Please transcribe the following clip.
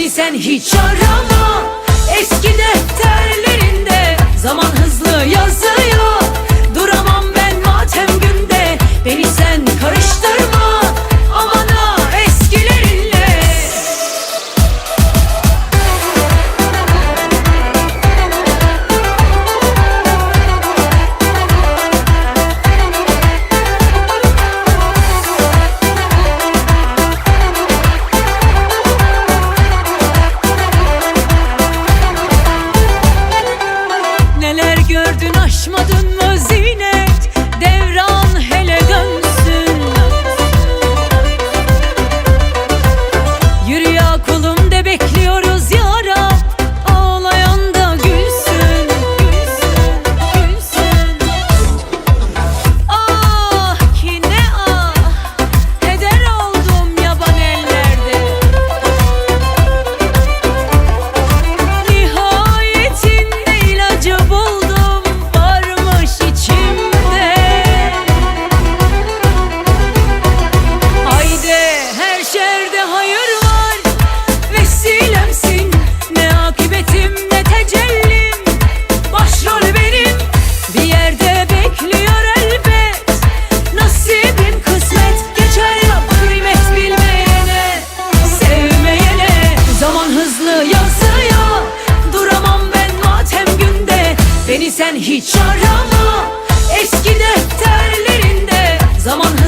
Beni sen hiç arama. Eski defterlerinde Zaman hızlı yazıyor Beni sen hiç. Arama Eski defterlerinde Zaman